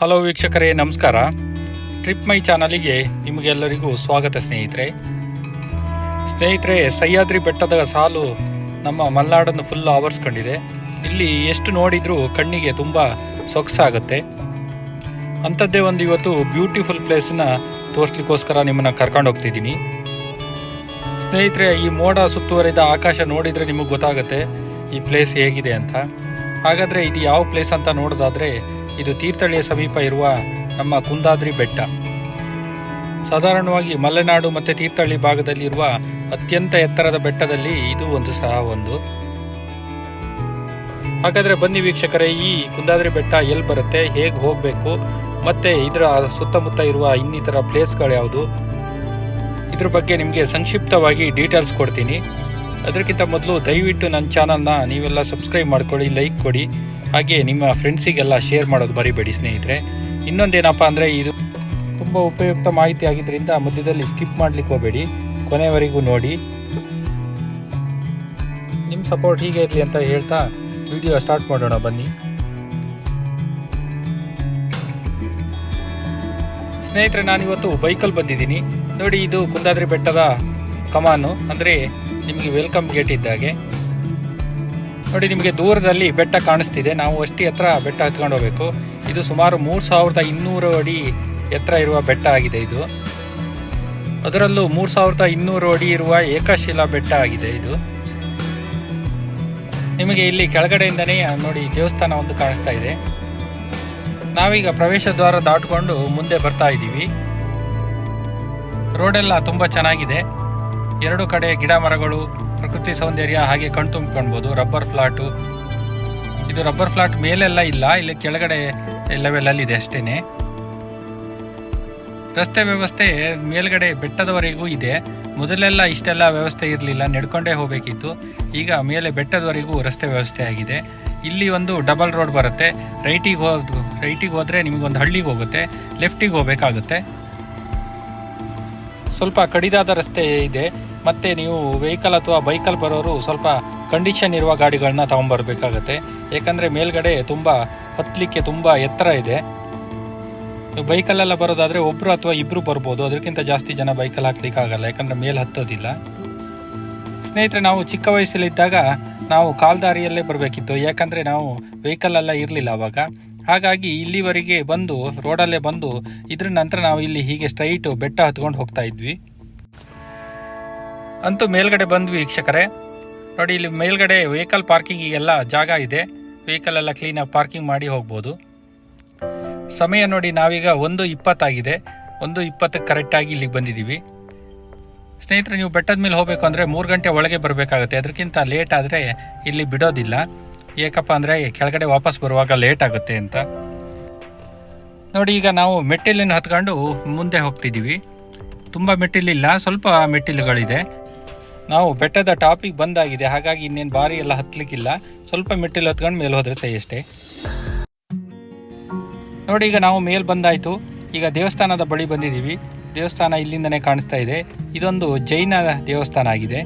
Hello ವೀಕ್ಷಕರೇ, ನಮಸ್ಕಾರ. Trip ಮೈ ಚಾನಲಿಗೆ ನಿಮಗೆಲ್ಲರಿಗೂ ಸ್ವಾಗತ ಸ್ನೇಹಿತರೆ. ಸ್ನೇಹಿತರೆ, ಸಹ್ಯಾದ್ರಿ ಬೆಟ್ಟದ ಸಾಲು ನಮ್ಮ ಮಲೆನಾಡನ್ನು ಫುಲ್ ಆವರಿಸ್ಕೊಂಡಿದೆ. ಇಲ್ಲಿ ಎಷ್ಟು ನೋಡಿದರೂ ಕಣ್ಣಿಗೆ ತುಂಬ ಸೊಗಸಾಗುತ್ತೆ. ಅಂಥದ್ದೇ ಒಂದು ಇವತ್ತು ಬ್ಯೂಟಿಫುಲ್ ಪ್ಲೇಸನ್ನ ತೋರಿಸ್ಲಿಕ್ಕೋಸ್ಕರ ನಿಮ್ಮನ್ನು ಕರ್ಕೊಂಡು ಹೋಗ್ತಿದ್ದೀನಿ. ಸ್ನೇಹಿತರೆ, ಈ ಮೋಡ ಸುತ್ತುವರಿದ ಆಕಾಶ ನೋಡಿದರೆ ನಿಮಗೆ ಗೊತ್ತಾಗುತ್ತೆ ಈ ಪ್ಲೇಸ್ ಹೇಗಿದೆ ಅಂತ. ಹಾಗಾದರೆ ಇದು ಯಾವ ಪ್ಲೇಸ್ ಅಂತ ನೋಡೋದಾದರೆ ಇದು ತೀರ್ಥಹಳ್ಳಿಯ ಸಮೀಪ ಇರುವ ನಮ್ಮ ಕುಂದಾದ್ರಿ ಬೆಟ್ಟ. ಸಾಧಾರಣವಾಗಿ ಮಲೆನಾಡು ಮತ್ತು ತೀರ್ಥಹಳ್ಳಿ ಭಾಗದಲ್ಲಿ ಇರುವ ಅತ್ಯಂತ ಎತ್ತರದ ಬೆಟ್ಟದಲ್ಲಿ ಇದು ಒಂದು ಸಹ ಒಂದು. ಹಾಗಾದರೆ ಬನ್ನಿ ವೀಕ್ಷಕರೇ, ಈ ಕುಂದಾದ್ರಿ ಬೆಟ್ಟ ಎಲ್ಲಿ ಬರುತ್ತೆ, ಹೇಗೆ ಹೋಗಬೇಕು, ಮತ್ತು ಇದರ ಸುತ್ತಮುತ್ತ ಇರುವ ಇನ್ನಿತರ ಪ್ಲೇಸ್ಗಳು ಯಾವುದು? ಇದ್ರ ಬಗ್ಗೆ ನಿಮಗೆ ಸಂಕ್ಷಿಪ್ತವಾಗಿ ಡೀಟೇಲ್ಸ್ ಕೊಡ್ತೀನಿ. ಅದಕ್ಕಿಂತ ಮೊದಲು ದಯವಿಟ್ಟು ನನ್ನ ಚಾನಲ್ನ ನೀವೆಲ್ಲ ಸಬ್ಸ್ಕ್ರೈಬ್ ಮಾಡ್ಕೊಳ್ಳಿ, ಲೈಕ್ ಕೊಡಿ. ಹಾಗೆ ನಿಮ್ಮ ಫ್ರೆಂಡ್ಸಿಗೆಲ್ಲ ಶೇರ್ ಮಾಡೋದು ಬರಿಬೇಡಿ ಸ್ನೇಹಿತರೆ. ಇನ್ನೊಂದೇನಪ್ಪ ಅಂದರೆ ಇದು ತುಂಬ ಉಪಯುಕ್ತ ಮಾಹಿತಿ ಆಗಿದ್ದರಿಂದ ಮಧ್ಯದಲ್ಲಿ ಸ್ಕಿಪ್ ಮಾಡ್ಲಿಕ್ಕೆ ಹೋಗಬೇಡಿ. ಕೊನೆಯವರೆಗೂ ನೋಡಿ. ನಿಮ್ಮ ಸಪೋರ್ಟ್ ಹೀಗೆ ಇರಲಿ ಅಂತ ಹೇಳ್ತಾ ವಿಡಿಯೋ ಸ್ಟಾರ್ಟ್ ಮಾಡೋಣ, ಬನ್ನಿ. ಸ್ನೇಹಿತರೆ, ನಾನಿವತ್ತು ಬೈಕಲ್ಲಿ ಬಂದಿದ್ದೀನಿ. ನೋಡಿ, ಇದು ಕುಂದಾದ್ರಿ ಬೆಟ್ಟದ ಕಮಾನು. ಅಂದರೆ ನಿಮಗೆ ವೆಲ್ಕಮ್ ಗೇಟ್ ಇದ್ದಾಗೆ. ನೋಡಿ, ನಿಮಗೆ ದೂರದಲ್ಲಿ ಬೆಟ್ಟ ಕಾಣಿಸ್ತಿದೆ. ನಾವು ಅಷ್ಟೇ ಹತ್ರ ಬೆಟ್ಟ ಹತ್ಕೊಂಡು ಹೋಗಬೇಕು. ಇದು ಸುಮಾರು ಮೂರು ಸಾವಿರದ ಇನ್ನೂರು ಅಡಿ ಎತ್ತರ ಇರುವ ಬೆಟ್ಟ ಆಗಿದೆ ಇದು. ಅದರಲ್ಲೂ ಮೂರು ಸಾವಿರದ ಇನ್ನೂರು ಅಡಿ ಇರುವ ಏಕಶಿಲಾ ಬೆಟ್ಟ ಆಗಿದೆ ಇದು. ನಿಮಗೆ ಇಲ್ಲಿ ಕೆಳಗಡೆಯಿಂದನೇ ನೋಡಿ, ದೇವಸ್ಥಾನ ಒಂದು ಕಾಣಿಸ್ತಾ ಇದೆ. ನಾವೀಗ ಪ್ರವೇಶ ದ್ವಾರ ದಾಟ್ಕೊಂಡು ಮುಂದೆ ಬರ್ತಾ ಇದ್ದೀವಿ. ರೋಡೆಲ್ಲ ತುಂಬ ಚೆನ್ನಾಗಿದೆ. ಎರಡು ಕಡೆ ಗಿಡ ಮರಗಳು, ಪ್ರಕೃತಿ ಸೌಂದರ್ಯ ಹಾಗೆ ಕಣ್ತುಂಬ್ಕೊಳ್ಬೋದು ರಬ್ಬರ್ ಫ್ಲಾಟು. ಇದು ರಬ್ಬರ್ ಫ್ಲಾಟ್ ಮೇಲೆಲ್ಲ ಇಲ್ಲ, ಇಲ್ಲಿ ಕೆಳಗಡೆ ಲೆವೆಲಲ್ಲಿ ಇದೆ ಅಷ್ಟೇನೆ. ರಸ್ತೆ ವ್ಯವಸ್ಥೆ ಮೇಲ್ಗಡೆ ಬೆಟ್ಟದವರೆಗೂ ಇದೆ. ಮೊದಲೆಲ್ಲ ಇಷ್ಟೆಲ್ಲ ವ್ಯವಸ್ಥೆ ಇರಲಿಲ್ಲ, ನಡ್ಕೊಂಡೇ ಹೋಗಬೇಕಿತ್ತು. ಈಗ ಮೇಲೆ ಬೆಟ್ಟದವರೆಗೂ ರಸ್ತೆ ವ್ಯವಸ್ಥೆ ಆಗಿದೆ. ಇಲ್ಲಿ ಒಂದು ಡಬಲ್ ರೋಡ್ ಬರುತ್ತೆ. ರೈಟಿಗೆ ಹೋದ್ ರೈಟಿಗೆ ಹೋದರೆ ನಿಮಗೊಂದು ಹಳ್ಳಿಗೆ ಹೋಗುತ್ತೆ ಲೆಫ್ಟಿಗೆ ಹೋಗಬೇಕಾಗುತ್ತೆ. ಸ್ವಲ್ಪ ಕಡಿದಾದ ರಸ್ತೆ ಇದೆ. ಮತ್ತೆ ನೀವು ವೆಹಿಕಲ್ ಅಥವಾ ಬೈಕಲ್ಲಿ ಬರೋರು ಸ್ವಲ್ಪ ಕಂಡೀಷನ್ ಇರುವ ಗಾಡಿಗಳನ್ನ ತಗೊಂಡ್ಬರ್ಬೇಕಾಗತ್ತೆ. ಯಾಕಂದರೆ ಮೇಲ್ಗಡೆ ತುಂಬ ಹತ್ತಲಿಕ್ಕೆ ತುಂಬ ಎತ್ತರ ಇದೆ. ಬೈಕಲ್ಲೆಲ್ಲ ಬರೋದಾದರೆ ಒಬ್ಬರು ಅಥವಾ ಇಬ್ಬರು ಬರ್ಬೋದು. ಅದಕ್ಕಿಂತ ಜಾಸ್ತಿ ಜನ ಬೈಕಲ್ಲಿ ಹಾಕ್ಲಿಕ್ಕೆ ಆಗಲ್ಲ ಯಾಕಂದರೆ ಮೇಲೆ ಹತ್ತೋದಿಲ್ಲ. ಸ್ನೇಹಿತರೆ, ನಾವು ಚಿಕ್ಕ ವಯಸ್ಸಲ್ಲಿದ್ದಾಗ ನಾವು ಕಾಲ್ದಾರಿಯಲ್ಲೇ ಬರಬೇಕಿತ್ತು. ಯಾಕಂದರೆ ನಾವು ವೆಹಿಕಲೆಲ್ಲ ಇರಲಿಲ್ಲ ಅವಾಗ. ಹಾಗಾಗಿ ಇಲ್ಲಿವರೆಗೆ ಬಂದು ರೋಡಲ್ಲೇ ಬಂದು ಇದ್ರ ನಂತರ ನಾವು ಇಲ್ಲಿ ಹೀಗೆ ಸ್ಟ್ರೈಟು ಬೆಟ್ಟ ಹತ್ಕೊಂಡು ಹೋಗ್ತಾ ಇದ್ವಿ. ಅಂತೂ ಮೇಲ್ಗಡೆ ಬಂದ್ವಿ ವೀಕ್ಷಕರೇ. ನೋಡಿ, ಇಲ್ಲಿ ಮೇಲ್ಗಡೆ ವೆಹಿಕಲ್ ಪಾರ್ಕಿಂಗಿಗೆಲ್ಲ ಜಾಗ ಇದೆ. ವೆಹಿಕಲ್ ಎಲ್ಲ ಕ್ಲೀನಾಗಿ ಪಾರ್ಕಿಂಗ್ ಮಾಡಿ ಹೋಗ್ಬೋದು. ಸಮಯ ನೋಡಿ, ನಾವೀಗ ಒಂದು ಇಪ್ಪತ್ತಾಗಿದೆ ಒಂದು ಇಪ್ಪತ್ತಕ್ಕೆ ಕರೆಕ್ಟಾಗಿ ಇಲ್ಲಿಗೆ ಬಂದಿದ್ದೀವಿ. ಸ್ನೇಹಿತರೆ, ನೀವು ಬೆಟ್ಟದ ಮೇಲೆ ಹೋಗಬೇಕು ಅಂದರೆ ಮೂರು ಗಂಟೆ ಒಳಗೆ ಬರಬೇಕಾಗುತ್ತೆ. ಅದಕ್ಕಿಂತ ಲೇಟ್ ಆದರೆ ಇಲ್ಲಿ ಬಿಡೋದಿಲ್ಲ. ಏಕಪ್ಪ ಅಂದರೆ ಕೆಳಗಡೆ ವಾಪಸ್ ಬರುವಾಗ ಲೇಟ್ ಆಗುತ್ತೆ ಅಂತ. ನೋಡಿ, ಈಗ ನಾವು ಮೆಟ್ಟಿಲನ್ನು ಹತ್ಕೊಂಡು ಮುಂದೆ ಹೋಗ್ತಿದ್ದೀವಿ. ತುಂಬ ಮೆಟ್ಟಿಲಿಲ್ಲ, ಸ್ವಲ್ಪ ಮೆಟ್ಟಿಲುಗಳಿದೆ. ನಾವು ಬೆಟ್ಟದ ಟಾಪಿಗೆ ಬಂದಾಗಿದೆ, ಹಾಗಾಗಿ ಇನ್ನೇನು ಬಾರಿ ಎಲ್ಲ ಹತ್ತಲಿಕ್ಕಿಲ್ಲ ಸ್ವಲ್ಪ ಮೆಟ್ಟಿಲು ಹೊತ್ಕೊಂಡು ಮೇಲೆ ಹೋದ್ರೆ ಸೈ ಅಷ್ಟೇ. ನೋಡಿ, ಈಗ ನಾವು ಮೇಲ್ ಬಂದಾಯಿತು. ಈಗ ದೇವಸ್ಥಾನದ ಬಳಿ ಬಂದಿದ್ದೀವಿ. ದೇವಸ್ಥಾನ ಇಲ್ಲಿಂದನೇ ಕಾಣಿಸ್ತಾ ಇದೆ. ಇದೊಂದು ಜೈನ ದೇವಸ್ಥಾನ ಆಗಿದೆ.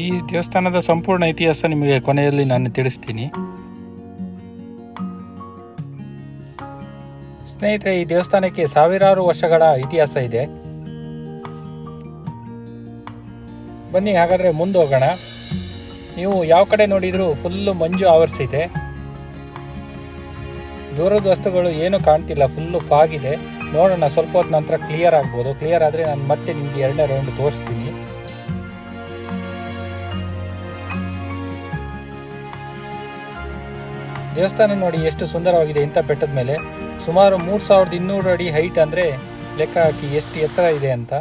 ಈ ದೇವಸ್ಥಾನದ ಸಂಪೂರ್ಣ ಇತಿಹಾಸ ನಿಮಗೆ ಕೊನೆಯಲ್ಲಿ ನಾನು ತಿಳಿಸ್ತೀನಿ. ಸ್ನೇಹಿತರೆ, ಈ ದೇವಸ್ಥಾನಕ್ಕೆ ಸಾವಿರಾರು ವರ್ಷಗಳ ಇತಿಹಾಸ ಇದೆ. ಬನ್ನಿ, ಹಾಗಾದರೆ ಮುಂದೆ ಹೋಗೋಣ. ನೀವು ಯಾವ ಕಡೆ ನೋಡಿದ್ರು ಫುಲ್ಲು ಮಂಜು ಆವರಿಸಿದೆ. ದೂರದ ವಸ್ತುಗಳು ಏನು ಕಾಣ್ತಿಲ್ಲ ಫುಲ್ಲು ಫಾಗಿದೆ. ನೋಡೋಣ, ಸ್ವಲ್ಪ ಹೊತ್ತು ನಂತರ ಕ್ಲಿಯರ್ ಆಗ್ಬೋದು. ಕ್ಲಿಯರ್ ಆದರೆ ನಾನು ಮತ್ತೆ ನಿಮಗೆ ಎರಡನೇ ರೌಂಡ್ ತೋರಿಸ್ತೀನಿ. ದೇವಸ್ಥಾನ ನೋಡಿ ಎಷ್ಟು ಸುಂದರವಾಗಿದೆ ಇಂಥ ಬೆಟ್ಟದ ಮೇಲೆ. ಸುಮಾರು ಮೂರು ಸಾವಿರದ ಇನ್ನೂರು ಅಡಿ ಹೈಟ್ ಅಂದರೆ ಲೆಕ್ಕ ಹಾಕಿ ಎಷ್ಟು ಎತ್ತರ ಇದೆ ಅಂತ.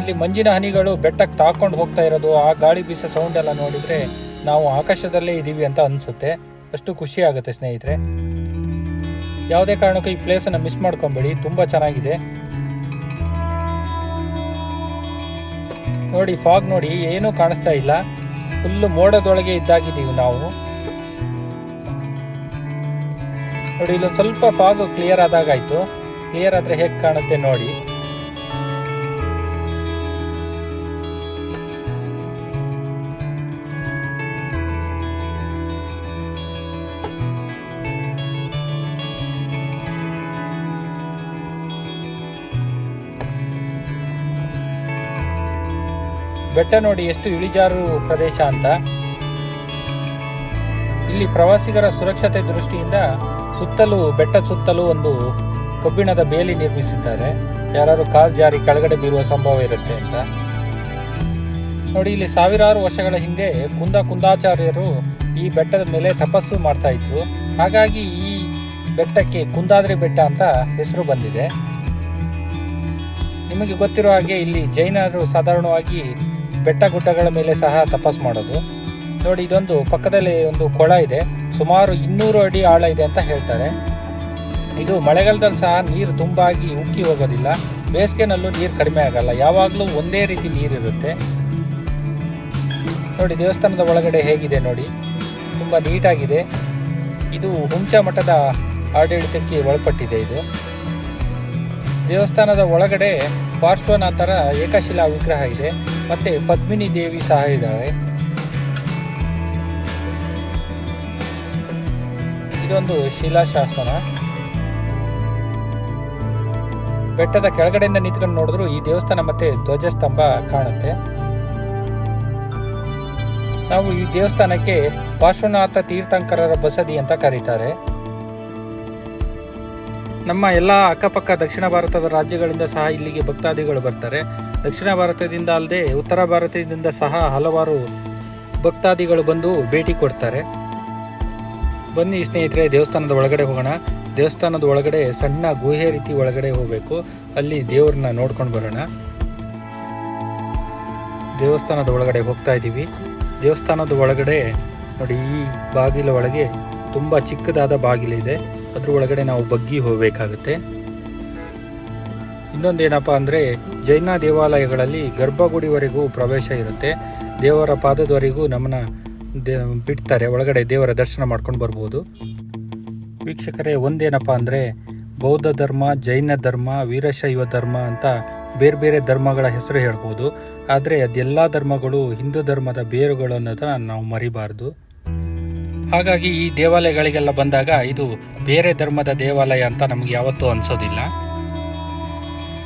ಇಲ್ಲಿ ಮಂಜಿನ ಹನಿಗಳು ಬೆಟ್ಟಕ್ಕೆ ತಾಕೊಂಡು ಹೋಗ್ತಾ ಇರೋದು, ಆ ಗಾಳಿ ಬೀಸೋ ಸೌಂಡ್ ಎಲ್ಲ ನೋಡಿದರೆ ನಾವು ಆಕಾಶದಲ್ಲೇ ಇದ್ದೀವಿ ಅಂತ ಅನಿಸುತ್ತೆ. ಅಷ್ಟು ಖುಷಿ ಆಗುತ್ತೆ ಸ್ನೇಹಿತರೆ. ಯಾವುದೇ ಕಾರಣಕ್ಕೂ ಈ ಪ್ಲೇಸನ್ನು ಮಿಸ್ ಮಾಡ್ಕೊಂಬೇಡಿ, ತುಂಬ ಚೆನ್ನಾಗಿದೆ. ನೋಡಿ ಫಾಗ್ ನೋಡಿ, ಏನೂ ಕಾಣಿಸ್ತಾ ಇಲ್ಲ. ಫುಲ್ಲು ಮೋಡದೊಳಗೆ ಇದ್ದಾಗಿದ್ದೀವಿ ನಾವು. ನೋಡಿ, ಇಲ್ಲೊಂದು ಸ್ವಲ್ಪ ಫಾಗು ಕ್ಲಿಯರ್ ಆದಾಗಾಯಿತು. ಕ್ಲಿಯರ್ ಆದರೆ ಹೇಗೆ ಕಾಣುತ್ತೆ ನೋಡಿ. ಬೆಟ್ಟ ನೋಡಿ ಎಷ್ಟು ಇಳಿಜಾರು ಪ್ರದೇಶ ಅಂತ. ಇಲ್ಲಿ ಪ್ರವಾಸಿಗರ ಸುರಕ್ಷತೆ ದೃಷ್ಟಿಯಿಂದ ಸುತ್ತಲೂ, ಬೆಟ್ಟ ಸುತ್ತಲೂ ಒಂದು ಕಬ್ಬಿಣದ ಬೇಲಿ ನಿರ್ಮಿಸಿದ್ದಾರೆ. ಯಾರು ಕಾಲ್ ಜಾರಿ ಕೆಳಗಡೆ ಬೀರುವ ಸಂಭವ ಇರುತ್ತೆ ಅಂತ. ನೋಡಿ, ಇಲ್ಲಿ ಸಾವಿರಾರು ವರ್ಷಗಳ ಹಿಂದೆ ಕುಂದ ಕುಂದಾಚಾರ್ಯರು ಈ ಬೆಟ್ಟದ ಮೇಲೆ ತಪಸ್ಸು ಮಾಡ್ತಾ ಇದ್ರು. ಹಾಗಾಗಿ ಈ ಬೆಟ್ಟಕ್ಕೆ ಕುಂದಾದ್ರಿ ಬೆಟ್ಟ ಅಂತ ಹೆಸರು ಬಂದಿದೆ. ನಿಮಗೆ ಗೊತ್ತಿರೋ ಹಾಗೆ ಇಲ್ಲಿ ಜೈನರು ಸಾಧಾರಣವಾಗಿ ಬೆಟ್ಟ ಗುಡ್ಡಗಳ ಮೇಲೆ ಸಹ ತಪಸ್ ಮಾಡೋದು. ನೋಡಿ, ಇದೊಂದು ಪಕ್ಕದಲ್ಲಿ ಒಂದು ಕೊಳ ಇದೆ. ಸುಮಾರು ಇನ್ನೂರು ಅಡಿ ಆಳ ಇದೆ ಅಂತ ಹೇಳ್ತಾರೆ. ಇದು ಮಳೆಗಾಲದಲ್ಲಿ ಸಹ ನೀರು ತುಂಬಾಗಿ ಉಕ್ಕಿ ಹೋಗೋದಿಲ್ಲ. ಬೇಸಿಗೆನಲ್ಲೂ ನೀರು ಕಡಿಮೆ ಆಗಲ್ಲ. ಯಾವಾಗಲೂ ಒಂದೇ ರೀತಿ ನೀರಿರುತ್ತೆ ನೋಡಿ, ದೇವಸ್ಥಾನದ ಒಳಗಡೆ ಹೇಗಿದೆ ನೋಡಿ. ತುಂಬ ನೀಟಾಗಿದೆ. ಇದು ಹುಂಚ ಮಠದ ಆಡಳಿತಕ್ಕೆ ಒಳಪಟ್ಟಿದೆ ಇದು. ದೇವಸ್ಥಾನದ ಒಳಗಡೆ ಪಾರ್ಶ್ವನಾಥರ ಏಕಶಿಲಾ ವಿಗ್ರಹ ಇದೆ. ಮತ್ತೆ ಪದ್ಮಿನಿ ದೇವಿ ಸಹ ಇದ್ದಾರೆ ಇದೊಂದು ಶಿಲಾಶಾಸನ. ಬೆಟ್ಟದ ಕೆಳಗಡೆಯಿಂದ ನಿಂತ್ಕೊಂಡು ನೋಡಿದ್ರು ಈ ದೇವಸ್ಥಾನ ಮತ್ತೆ ಧ್ವಜಸ್ತಂಭ ಕಾಣುತ್ತೆ. ನಾವು ಈ ದೇವಸ್ಥಾನಕ್ಕೆ ಪಾರ್ಶ್ವನಾಥ ತೀರ್ಥಂಕರರ ಬಸದಿ ಅಂತ ಕರೀತಾರೆ. ನಮ್ಮ ಎಲ್ಲ ಅಕ್ಕಪಕ್ಕ ದಕ್ಷಿಣ ಭಾರತದ ರಾಜ್ಯಗಳಿಂದ ಸಹ ಇಲ್ಲಿಗೆ ಭಕ್ತಾದಿಗಳು ಬರ್ತಾರೆ. ದಕ್ಷಿಣ ಭಾರತದಿಂದ ಅಲ್ಲದೆ ಉತ್ತರ ಭಾರತದಿಂದ ಸಹ ಹಲವಾರು ಭಕ್ತಾದಿಗಳು ಬಂದು ಭೇಟಿ ಕೊಡ್ತಾರೆ. ಬನ್ನಿ ಸ್ನೇಹಿತರೆ, ದೇವಸ್ಥಾನದ ಒಳಗಡೆ ಹೋಗೋಣ. ದೇವಸ್ಥಾನದ ಒಳಗಡೆ ಸಣ್ಣ ಗುಹೆ ರೀತಿ ಒಳಗಡೆ ಹೋಗಬೇಕು. ಅಲ್ಲಿ ದೇವ್ರನ್ನ ನೋಡ್ಕೊಂಡು ಬರೋಣ. ದೇವಸ್ಥಾನದ ಒಳಗಡೆ ಹೋಗ್ತಾ ಇದ್ದೀವಿ. ದೇವಸ್ಥಾನದ ಒಳಗಡೆ ನೋಡಿ, ಈ ಬಾಗಿಲ ಒಳಗೆ ತುಂಬ ಚಿಕ್ಕದಾದ ಬಾಗಿಲಿದೆ ಅದ್ರ ಒಳಗಡೆ ನಾವು ಬಗ್ಗಿ ಹೋಗಬೇಕಾಗುತ್ತೆ. ಇನ್ನೊಂದೇನಪ್ಪ ಅಂದರೆ ಜೈನ ದೇವಾಲಯಗಳಲ್ಲಿ ಗರ್ಭಗುಡಿವರೆಗೂ ಪ್ರವೇಶ ಇರುತ್ತೆ. ದೇವರ ಪಾದದವರೆಗೂ ನಮ್ಮನ್ನ ದೇ ಬಿಡ್ತಾರೆ. ಒಳಗಡೆ ದೇವರ ದರ್ಶನ ಮಾಡ್ಕೊಂಡು ಬರ್ಬೋದು. ವೀಕ್ಷಕರೇ, ಒಂದೇನಪ್ಪ ಅಂದರೆ ಬೌದ್ಧ ಧರ್ಮ, ಜೈನ ಧರ್ಮ, ವೀರಶೈವ ಧರ್ಮ ಅಂತ ಬೇರೆ ಬೇರೆ ಧರ್ಮಗಳ ಹೆಸರು ಹೇಳ್ಬೋದು. ಆದರೆ ಅದೆಲ್ಲ ಧರ್ಮಗಳು ಹಿಂದೂ ಧರ್ಮದ ಬೇರುಗಳು ಅನ್ನೋದನ್ನ ನಾವು ಮರಿಬಾರ್ದು. ಹಾಗಾಗಿ ಈ ದೇವಾಲಯಗಳಿಗೆಲ್ಲ ಬಂದಾಗ ಇದು ಬೇರೆ ಧರ್ಮದ ದೇವಾಲಯ ಅಂತ ನಮಗೆ ಯಾವತ್ತೂ ಅನಿಸೋದಿಲ್ಲ.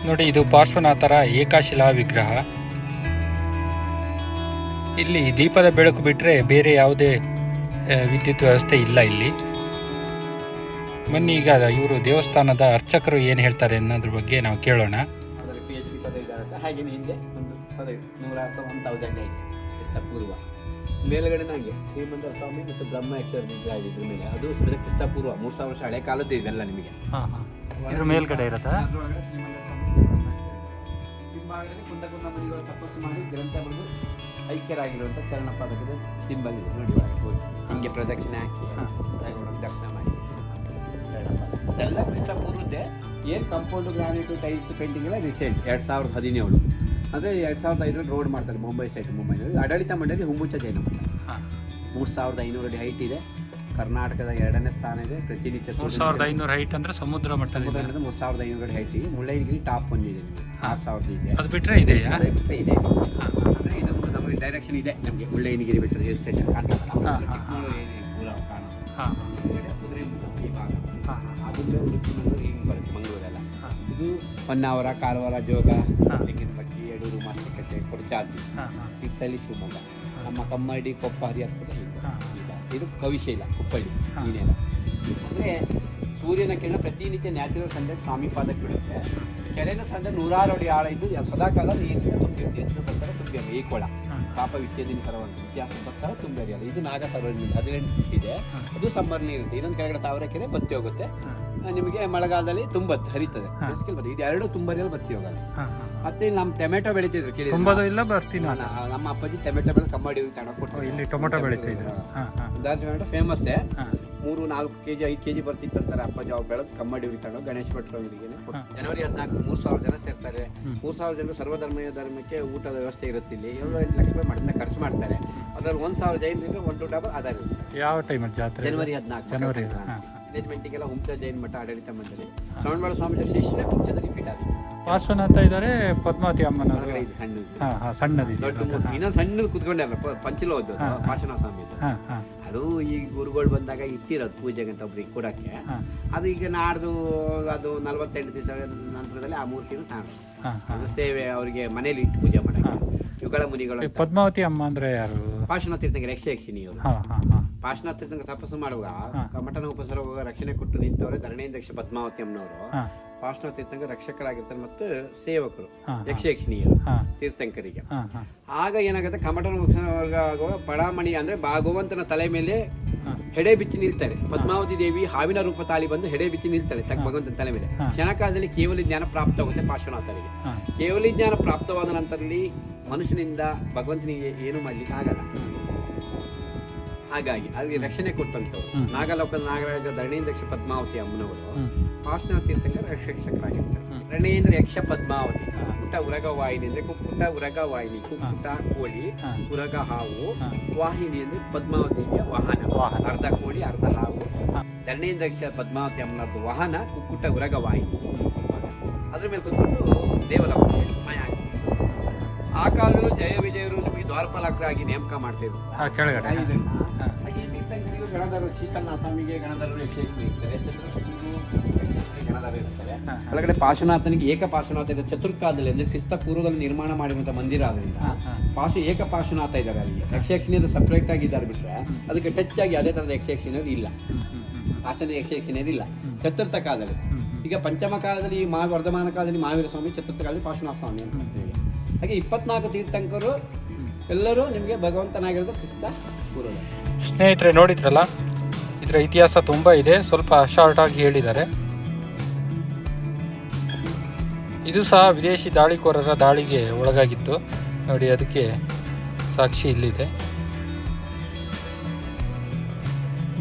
ನೋಡಿ ಇದು ಪಾರ್ಶ್ವನಾಥರ ಏಕಾಶಿಲಾ ವಿಗ್ರಹ. ಇಲ್ಲಿ ದೀಪದ ಬೆಳಕು ಬಿಟ್ಟರೆ ಬೇರೆ ಯಾವುದೇ ವಿದ್ಯುತ್ ವ್ಯವಸ್ಥೆ ಇಲ್ಲ ಇಲ್ಲಿ. ಬನ್ನಿ ಈಗ ಇವರು ದೇವಸ್ಥಾನದ ಅರ್ಚಕರು ಏನು ಹೇಳ್ತಾರೆ ಅನ್ನೋದ್ರ ಬಗ್ಗೆ ನಾವು ಕೇಳೋಣ. ಪಿ ಎಚ್ ಡಿ ಪದವಿ ಇದ್ದಾರತ್ತ ಹಾಗೇನೆ ಹಿಂದೆ ಒಂದು ಪದವಿ ನೂರ ಒನ್ ತೌಸಂಡ್ ಏಯ್ಟ್ ಕ್ರಿಸ್ತ ಪೂರ್ವ. ಮೇಲ್ಗಡೆ ನಂಗೆ ಶ್ರೀಮಂತ ಸ್ವಾಮಿ ಮತ್ತು ಬ್ರಹ್ಮ ಯಕ್ಷರ ವಿಗ್ರಹ ಇದೆ ಇದ್ರ ಮೇಲೆ. ಅದು ಸಮೇತ ಕ್ರಿಸ್ತ ಪೂರ್ವ. ಮೂರು ಸಾವಿರ ವರ್ಷ ಹಳೆ ಕಾಲದ್ದು ಇದೆಲ್ಲ ನಿಮಗೆ. ಇದ್ರ ಮೇಲ್ಗಡೆ ಇರುತ್ತಾ? ಯಕ್ಷರ ಹಿಂಭಾಗದಲ್ಲಿ ಕುಂದ ಕುಂದ ಮುನಿಗಳು ತಪಸ್ಸು ಮಾಡಿ ಗ್ರಂಥ ಬರೆದು ಐಕ್ಯರಾಗಿರುವಂಥ ಚರಣ ಪದಕದ ಸಿಂಬಲ್ ಇದೆ. ನೋಡಿ ಒಳಗೆ ಹೋಗಿ. ಹಂಗೆ ಪ್ರದಕ್ಷಿಣೆ ಹಾಕಿ ದರ್ಶನ ಮಾಡಿ. ಇದೆಲ್ಲ ಕೃಷ್ಣ ಪೂರ್ವದ್ದೇ ಏನು ಕಂಪೌಂಡ್ ಗ್ರಾನೈಟು ಟೈಲ್ಸ್ ಪೇಂಟಿಂಗ್ ಎಲ್ಲ ರೀಸೆಂಟ್ ಎರಡು ಸಾವಿರದ ಹದಿನೇಳು. ಅಂದರೆ ಎರಡು ಸಾವಿರದ ಐದರಲ್ಲಿ ರೋಡ್ ಮಾಡ್ತಾರೆ ಮುಂಬೈ ಸೈಡ್ ಮುಂಬೈನಲ್ಲಿ. ಆಡಳಿತ ಮಂಡಳಿ ಹುಂಬುಚ ಜೈನ ಮಠ. ಮೂರು ಸಾವಿರದ ಐನೂರು ಅಡಿ ಹೈಟ್ ಇದೆ. ಕರ್ನಾಟಕದ ಎರಡನೇ ಸ್ಥಾನ ಇದೆ ಪ್ರತಿನಿತ್ಯ ಮೂರು ಸಾವಿರದ ಐನೂರು ಹೈಟ್ ಅಂದ್ರೆ ಸಮುದ್ರ ಸಮುದ್ರದ ಮೂರು ಸಾವಿರದ ಐನೂರು ಅಡಿ ಹೈಟ್ ಇದೆ. ಮುಳ್ಳಯ್ಯನಗಿರಿ ಟಾಪ್ ಒಂದಿದೆ ನಿಮಗೆ. ಆರು ಸಾವಿರದ ಇದೆ. ಅದು ಬಿಟ್ಟರೆ ಇದೆಯಾ? ಅದೇ ಬಿಟ್ಟರೆ ಇದೆ. ಅಂದರೆ ಇದು ನಮಗೆ ಡೈರೆಕ್ಷನ್ ಇದೆ. ನಮಗೆ ಉಳ್ಳಯ್ಯನಗಿರಿ ಬೆಟ್ಟದ ಹಿಲ್ ಸ್ಟೇಷನ್ ಕಾಣ್ತದಲ್ಲ ಚಿಕ್ಕಮಗಳೂರು ಏರಿಯಾ ಪೂರ ಹಾಂ. ಈ ಭಾಗ. ಹಾಂ ಆಗುತ್ತೆ ಉಡುಪಿ ಮಂಗಳೂರು ಹಿಂಗೆ ಬರುತ್ತೆ ಮಂಗಳೂರೆಲ್ಲ? ಇದು ಹೊನ್ನಾವರ ಕಾರವಾರ ಜೋಗ ಹಾ. ಲಿಂಗನಮಕ್ಕಿ ಯಡೂರು ಮಾಸ್ತಿಕಟ್ಟೆ ಕೊಡಚಾದ್ರಿ ಕಿತ್ತಳ್ಳಿ ಶಿವಮೊಗ್ಗ. ನಮ್ಮ ಕಮ್ಮಡಿ ಕೊಪ್ಪ ಹರಿಹರದ. ಇದು. ಕವಿಶೈಲ ಕುಪ್ಪಳ್ಳಿ ನೆಲ ಅಂದರೆ ಸೂರ್ಯನ ಕಿರಣ ಪ್ರತಿನಿತ್ಯ ನ್ಯಾಚುರಲ್ ಸನ್ಲೈಟ್ ಸ್ವಾಮಿ ಪಾದಕ್ಕೆ ಬಿಡುತ್ತೆ ಕೆರೆನ ಸಂದ ನೂರಾರು ಅಡಿ ಆಳ ಇದ್ದು ಯ- ಸದಾಕಾಲ ನೀರಿನ ತುಂಬಿರುತ್ತೆ ಹೆಚ್ಚು ಬರ್ತಾರೆ ತುಂಬಿ ಈ ಕೊಳ. ಪಾಪ ವಿಚ್ಛೇದಿನ ಸರವಂತ ಇತಿಹಾಸ ಬರ್ತಾರೆ ತುಂಬಿ ಹರಿಯಲ್ಲ. ಇದು ನಾಗ ಸರೋವರದಿಂದ ಹದಿನೆಂಟು ಫೀಟ್ ಇದೆ. ಅದು ಸಮ್ಮರ್ ನೀರಿರುತ್ತೆ ಇನ್ನೊಂದು ಕೆಳಗಡೆ ತಾವರೆಕೆರೆ ಬತ್ತಿ ಹೋಗುತ್ತೆ. ನಿಮಗೆ ಮಳೆಗಾಲದಲ್ಲಿ ತುಂಬತ್ತೆ ಹರಿತದೆ. ಬೇಸಿಗೆ ಬರ್ತದೆ ಇದು ಎರಡು ತುಂಬರಿಯಲ್ಲಿ ಬತ್ತಿ ಹೋಗಲ್ಲ. ಮತ್ತೆ ಇಲ್ಲಿ ನಮ್ಮ ಟೊಮೆಟೊ ಬೆಳಿತಿದ್ರು ಕೇಳಿ ಇಲ್ಲ ಬರ್ತೀನಿ ನಮ್ಮ ಅಪ್ಪಾಜಿ ಟೊಮೆಟೊ ಬೆಳೆ ಕಮ್ಮಡಿ ತಗೊಂಡು ಇಲ್ಲಿ ಟೊಮೆಟೊ ಬೆಳೀತಾ ಇದ್ರು ಹಾಂ ಹಾಂ. ಉದಾಹರಣೆ ಟೊಮೆಟೊ ಫೇಮಸ್ಸೇ ಮೂರು ನಾಲ್ಕು ಕೆಜಿ ಐದು ಕೆಜಿ ಬರ್ತಿತ್ತು ಅಂತಾರೆ ಅಪ್ಪಾಜಿ. ಅವ್ರು ಬೆಳೆದು ಕಮ್ಮಡಿ ತಗೊಂಡು ಗಣೇಶ ಭಟ್ರು ಅವರಿಗೆ ಜನವರಿ ಹದಿನಾಲ್ಕು ಮೂರು ಸಾವಿರ ಜನ ಸೇರ್ತಾರೆ. ಮೂರು ಸಾವಿರ ಜನರು ಸರ್ವಧರ್ಮೀಯ ಧರ್ಮಕ್ಕೆ ಊಟದ ವ್ಯವಸ್ಥೆ ಇರುತ್ತೆ ಇಲ್ಲಿ. ಏಳು ಎಂಟು ಲಕ್ಷ ರೂಪಾಯಿ ಮಠದಿಂದ ಖರ್ಚು ಮಾಡ್ತಾರೆ. ಅದ್ರಲ್ಲಿ ಒಂದು ಸಾವಿರ ಜೈನರಿಗೆ ಒನ್ ಟು ಡಬಲ್ ಅದಾರ ಇರುತ್ತೆ. ಯಾವ ಟೈಮ್ ಜಾತ್ರೆ? ಜನವರಿ ಹದಿನಾಲ್ಕು ಜನವರಿ ಮ್ಯಾನೇಜ್ಮೆಂಟಿಗೆಲ್ಲ ಹುಂಚ ಜೈನ್ ಮಠ ಆಡಳಿತ ಮಂಡಳಿ. ಶ್ರವಣಬಾಳ ಸ್ವಾಮಿ ಶಿಷ್ಯ ಹುಂಚದಲ್ಲಿ ಪೀಠ. ಪಾರ್ಶ್ವನಾಥ ಇದ್ದಾರೆ ಪದ್ಮಾವತಿ ಅಮ್ಮನ ಸಣ್ಣದು. ಸಣ್ಣದಿದೆ ದೊಡ್ಡ ಇನ್ನೊಂದು ಸಣ್ಣದು ಕುತ್ಕೊಂಡೆ ಅಲ್ಲ ಪಂಚಲ ಓದು ಹಾ. ಪಾಶನ ಸ್ವಾಮಿ ಅದು. ಈ ಗುರುಗಳು ಬಂದಾಗ ಇಟ್ಟಿರೋದು ಪೂಜೆಗೆ ಅಂತ ಒಬ್ರಿಗೆ ಕೊಡೋಕ್ಕೆ ಅದು ಈಗ ನಾಡ್ದು ಅದು ನಲವತ್ತೆಂಟು ದಿವಸ ನಂತರದಲ್ಲಿ ಆ ಮೂರ್ತಿನ ಹಾಂ ಅದು ಸೇವೆ ಅವರಿಗೆ ಮನೇಲಿ ಇಟ್ಟು ಪೂಜೆ ಮಾಡೋಕೆ ಯುಗಳ ಮುನಿಗಳು ಪದ್ಮಾವತಿ ಅಮ್ಮ ಅಂದ್ರೆ ಯಾರು? ಪಾಶನ ತೀರ್ಥಂಗೆ ಯಕ್ಷಯಕ್ಷಿಣಿಯವರು ಹಾ ಹಾ ಪಾಶನ ಪಾರ್ಶ್ವನಾಥ ತಪಸ್ಸು ಮಾಡುವಾಗ ಮಠನ ಕಮಟನ ಉಪಸರ ರಕ್ಷಣೆ ಕೊಟ್ಟು ನಿಂತವರು ಧರಣೇಂದ್ರಕ್ಷ ಪದ್ಮಾವತಿ ಅಮ್ಮನವರು. ಹಾ ತೀರ್ಥಂಕರ್ ರಕ್ಷಕರಾಗಿರ್ತಾರೆ ಮತ್ತು ಸೇವಕರು. ಯಕ್ಷಯಕ್ಷಿಣಿಯರು ತೀರ್ಥಂಕರಿಗೆ. ಆಗ ಏನಾಗುತ್ತೆ ಕಮಟನ ಪಡಾಮಣಿ ಅಂದ್ರೆ ಭಾಗವಂತನ ತಲೆ ಮೇಲೆ. ಹೆಡೆ ಬಿಚ್ಚಿ ನಿಲ್ತಾರೆ. ಪದ್ಮಾವತಿ ದೇವಿ ಹಾವಿನ ರೂಪ ತಾಳಿ ಬಂದು ಹೆಡೆ ಬಿಚ್ಚಿ ನಿಲ್ತಾರೆ ತಕ್ಕ ಭಗವಂತನ ತಲೆ ಮೇಲೆ. ಕ್ಷಣಕಾಲದಲ್ಲಿ ಕೇವಲ ಜ್ಞಾನ ಪ್ರಾಪ್ತವಾಗುತ್ತೆ ಪಾರ್ಶ್ವನಾಥರಿಗೆ ಕೇವಲ ಜ್ಞಾನ ಪ್ರಾಪ್ತವಾದ ನಂತರದಲ್ಲಿ ಮನುಷ್ಯನಿಂದ ಭಗವಂತನಿಗೆ ಏನು ಮಾಡ್ಲಿಕ್ಕೆ ಆಗಲ್ಲ. ಹಾಗಾಗಿ ಅಲ್ಲಿ ರಕ್ಷಣೆ ಕೊಟ್ಟಂತವ್ರು ನಾಗಲೋಕ ನಾಗಲೋಕದ ನಾಗರಾಜ ಧರಣೇಂದ್ರ ಪದ್ಮಾವತಿ ಅಮ್ಮನವರು ಪಾರ್ಶ್ವನಾಥ ತೀರ್ಥಂಕರ ರಕ್ಷಕರಾಗಿರ್ತಾರೆ. ರಣೇಂದ್ರ ಯಕ್ಷ ಪದ್ಮಾವತಿ ಕುಟ್ಟ ಕುಕ್ಕುಟ ಉರಗ ವಾಹಿನಿ ಅಂದ್ರೆ ಕುಕ್ಕುಟ ಉರಗ ವಾಹಿನಿ ಕುಕ್ಕುಟ ಕೋಳಿ ಉರಗ ಹಾವು ವಾಹಿನಿ ಅಂದ್ರೆ ಪದ್ಮಾವತಿಯ ವಾಹನ. ವಾಹನ. ಅರ್ಧ ಕೋಳಿ ಅರ್ಧ ಹಾವು. ಧರಣೇಂದ್ರ ಪದ್ಮಾವತಿ ಅಮ್ಮನದ್ದು ವಾಹನ ಕುಕ್ಕುಟ ಉರಗ ವಾಹಿನಿ ಅದ್ರ ಮೇಲೆ ಕುತ್ಕೊಂಡು ದೇವರ ಮಯ ಆ ಕಾಲದಲ್ಲೂ ಜಯ ವಿಜಯರು ನಮಗೆ ದ್ವಾರಪಾಲಕರಾಗಿ ನೇಮಕ ಮಾಡ್ತಿದ್ರು ಗಣಧರರು ಶೀತನ್ನ ಸ್ವಾಮಿಗೆ ಗಣಧರರು ಯಕ್ಷೇಶ್ವರಿ ಇರ್ತಾರೆ. ಗಣಧರರು ಇರ್ತಾರೆ. ಒಳಗಡೆ ಪಾರ್ಶ್ವನಾಥನಿಗೆ ಏಕ ಪಾಶುನಾಥ ಇದೆ. ಚತುರ್ಕಾದಲ್ಲಿ ಅಂದ್ರೆ ಕ್ರಿಸ್ತ ಪೂರ್ವದಲ್ಲಿ ನಿರ್ಮಾಣ ಮಾಡಿರುವಂತಹ ಮಂದಿರ ಆದ್ರಿಂದ ಹಾ. ಏಕ ಪಾಶುನಾಥ ಇದ್ದಾರೆ ಅಲ್ಲಿ. ಯಕ್ಷಯಕ್ಷಿಣಿಯರು ಸಪ್ರೇಟ್ ಆಗಿ ಇದ್ದಾರೆ ಬಿಟ್ರೆ ಅದಕ್ಕೆ ಟಚ್ ಆಗಿ ಅದೇ ತರದ ಯಕ್ಷಯಕ್ಷಿಣಿಯರು ಇಲ್ಲ. ಪಾಶನ ಯಕ್ಷಯಕ್ಷಿಣಿಯರು ಇಲ್ಲ. ಚತುರ್ಥ ಕಾಲದಲ್ಲಿ. ಈಗ ಪಂಚಮ ಕಾಲದಲ್ಲಿ ಈ ಮಹಾ ವರ್ಧಮಾನ ಕಾಲದಲ್ಲಿ ಮಹಾವೀರ ಸ್ವಾಮಿ ಚತುರ್ಥ ಕಾಲದಲ್ಲಿ ಪಾಶುನಾಥ ಸ್ವಾಮಿ ಅಂತ ಹೇಳಿ. ಹಾಗೆ ಇಪ್ಪತ್ನಾಲ್ಕು ತೀರ್ಥಂಕರು ಎಲ್ಲರೂ ನಿಮಗೆ ಭಗವಂತನಾಗಿರೋದು ಕ್ರಿಸ್ತ ಪೂರ್ವದಲ್ಲಿ. ಸ್ನೇಹಿತರೆ ನೋಡಿದ್ರಲ್ಲ? ಇದರ ಇತಿಹಾಸ ತುಂಬ ಇದೆ. ಸ್ವಲ್ಪ ಶಾರ್ಟ್ ಆಗಿ ಹೇಳಿದ್ದಾರೆ. ಇದು ಸಹ ವಿದೇಶಿ ದಾಳಿಕೋರರ ದಾಳಿಗೆ ಒಳಗಾಗಿತ್ತು. ನೋಡಿ, ಅದಕ್ಕೆ ಸಾಕ್ಷಿ ಇಲ್ಲಿದೆ.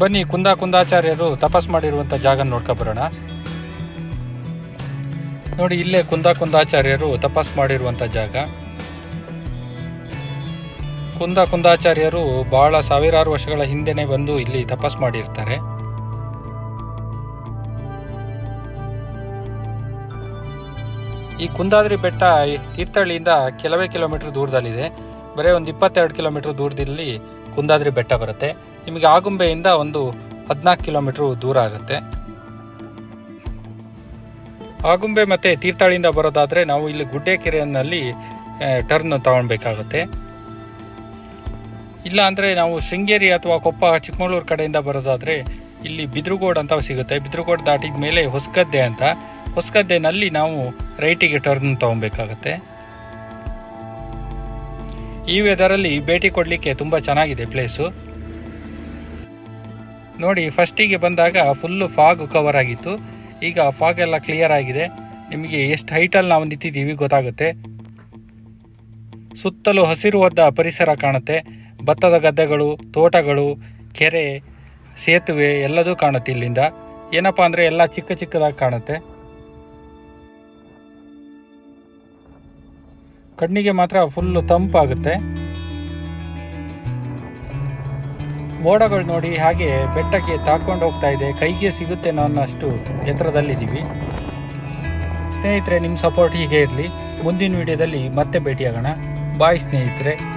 ಬನ್ನಿ, ಕುಂದ ಕುಂದಾಚಾರ್ಯರು ತಪಸ್ ಮಾಡಿರುವಂಥ ಜಾಗ ನೋಡ್ಕೊಬರೋಣ ನೋಡಿ, ಇಲ್ಲೇ ಕುಂದ ಕುಂದಾಚಾರ್ಯರು ತಪಸ್ ಮಾಡಿರುವಂಥ ಜಾಗ. ಕುಂದ ಕುಂದಾಚಾರ್ಯರು ಬಹಳ ಸಾವಿರಾರು ವರ್ಷಗಳ ಹಿಂದೆನೆ ಬಂದು ಇಲ್ಲಿ ತಪಸ್ ಮಾಡಿರ್ತಾರೆ. ಈ ಕುಂದಾದ್ರಿ ಬೆಟ್ಟ ತೀರ್ಥಹಳ್ಳಿಯಿಂದ ಕೆಲವೇ ಕಿಲೋಮೀಟರ್ ದೂರದಲ್ಲಿದೆ. ಬರೀ ಒಂದು ಇಪ್ಪತ್ತೆರಡು ಕಿಲೋಮೀಟರ್ ದೂರದಲ್ಲಿ ಕುಂದಾದ್ರಿ ಬೆಟ್ಟ ಬರುತ್ತೆ. ನಿಮಗೆ ಆಗುಂಬೆಯಿಂದ ಒಂದು ಹದಿನಾಲ್ಕು ಕಿಲೋಮೀಟರ್ ದೂರ ಆಗುತ್ತೆ. ಆಗುಂಬೆ ಮತ್ತೆ ತೀರ್ಥಹಳ್ಳಿಯಿಂದ ಬರೋದಾದ್ರೆ ನಾವು ಇಲ್ಲಿ ಗುಡ್ಡೆಕೆರೆಯಲ್ಲಿ ಟರ್ನ್ ತಗೊಳ್ಬೇಕಾಗುತ್ತೆ. ಇಲ್ಲ ಅಂದ್ರೆ ನಾವು ಶೃಂಗೇರಿ ಅಥವಾ ಕೊಪ್ಪ, ಚಿಕ್ಕಮಗಳೂರು ಕಡೆಯಿಂದ ಬರೋದಾದರೆ ಇಲ್ಲಿ ಬಿದ್ರುಗೋಡ್ ಅಂತ ಸಿಗುತ್ತೆ. ಬಿದ್ರುಗೋಡ್ ದಾಟಿದ ಮೇಲೆ ಹೊಸಗದ್ದೆ ಅಂತ. ಹೊಸಗದ್ದೆನಲ್ಲಿ ನಾವು ರೈಟಿಗೆ ಟರ್ನ್ ತಗೊಬೇಕಾಗತ್ತೆ. ಈ ವೆದರಲ್ಲಿ ಭೇಟಿ ಕೊಡಲಿಕ್ಕೆ ತುಂಬ ಚೆನ್ನಾಗಿದೆ ಪ್ಲೇಸು ನೋಡಿ ಫಸ್ಟಿಗೆ ಬಂದಾಗ ಫುಲ್ಲು ಫಾಗ್ ಕವರ್ ಆಗಿತ್ತು. ಈಗ ಫಾಗ್ ಎಲ್ಲ ಕ್ಲಿಯರ್ ಆಗಿದೆ. ನಿಮಗೆ ಎಷ್ಟು ಹೈಟಲ್ಲಿ ನಾವು ನಿಂತಿದ್ದೀವಿ ಗೊತ್ತಾಗುತ್ತೆ. ಸುತ್ತಲೂ ಹಸಿರು ಪರಿಸರ ಕಾಣುತ್ತೆ. ಭತ್ತದ ಗದ್ದೆಗಳು, ತೋಟಗಳು, ಕೆರೆ, ಸೇತುವೆ ಎಲ್ಲದೂ ಕಾಣುತ್ತೆ ಇಲ್ಲಿಂದ. ಏನಪ್ಪ ಅಂದರೆ ಎಲ್ಲ ಚಿಕ್ಕ ಚಿಕ್ಕದಾಗಿ ಕಾಣುತ್ತೆ. ಕಣ್ಣಿಗೆ ಮಾತ್ರ ಫುಲ್ಲು ತಂಪಾಗುತ್ತೆ. ಮೋಡಗಳು ನೋಡಿ ಹಾಗೆ ಬೆಟ್ಟಕ್ಕೆ ತಾಕೊಂಡು ಹೋಗ್ತಾ ಇದೆ. ಕೈಗೆ ಸಿಗುತ್ತೆ ಅನ್ನೋಷ್ಟು ಎತ್ತರದಲ್ಲಿದ್ದೀವಿ. ಸ್ನೇಹಿತರೆ ನಿಮ್ಮ ಸಪೋರ್ಟ್ ಹೀಗೆ ಇರಲಿ. ಮುಂದಿನ ವಿಡಿಯೋದಲ್ಲಿ ಮತ್ತೆ ಭೇಟಿಯಾಗೋಣ. ಬಾಯ್ ಸ್ನೇಹಿತರೆ.